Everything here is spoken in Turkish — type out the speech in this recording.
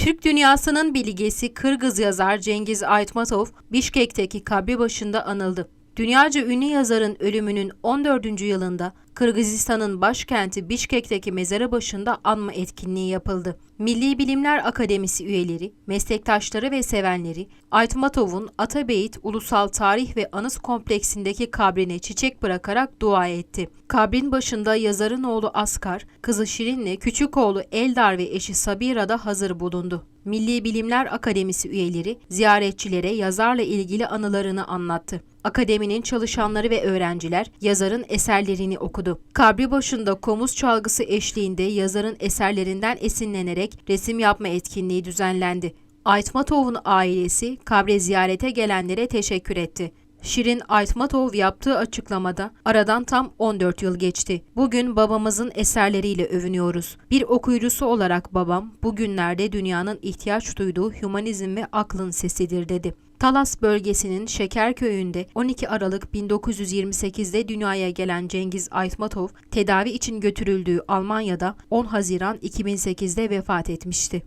Türk dünyasının bilgesi Kırgız yazar Cengiz Aytmatov, Bişkek'teki kabri başında anıldı. Dünyaca ünlü yazarın ölümünün 14. yılında Kırgızistan'ın başkenti Bişkek'teki mezarı başında anma etkinliği yapıldı. Milli Bilimler Akademisi üyeleri, meslektaşları ve sevenleri Aytmatov'un Atabeyit Ulusal Tarih ve Anıt Kompleksindeki kabrine çiçek bırakarak dua etti. Kabrin başında yazarın oğlu Askar, kızı Şirin'le küçük oğlu Eldar ve eşi Sabira da hazır bulundu. Milli Bilimler Akademisi üyeleri ziyaretçilere yazarla ilgili anılarını anlattı. Akademinin çalışanları ve öğrenciler yazarın eserlerini okudu. Kabri başında komuz çalgısı eşliğinde yazarın eserlerinden esinlenerek resim yapma etkinliği düzenlendi. Aytmatov'un ailesi kabre ziyarete gelenlere teşekkür etti. Şirin Aytmatov yaptığı açıklamada aradan tam 14 yıl geçti. Bugün babamızın eserleriyle övünüyoruz. Bir okuyucusu olarak babam bugünlerde dünyanın ihtiyaç duyduğu hümanizm ve aklın sesidir dedi. Talas bölgesinin Şekerköy'ünde 12 Aralık 1928'de dünyaya gelen Cengiz Aytmatov tedavi için götürüldüğü Almanya'da 10 Haziran 2008'de vefat etmişti.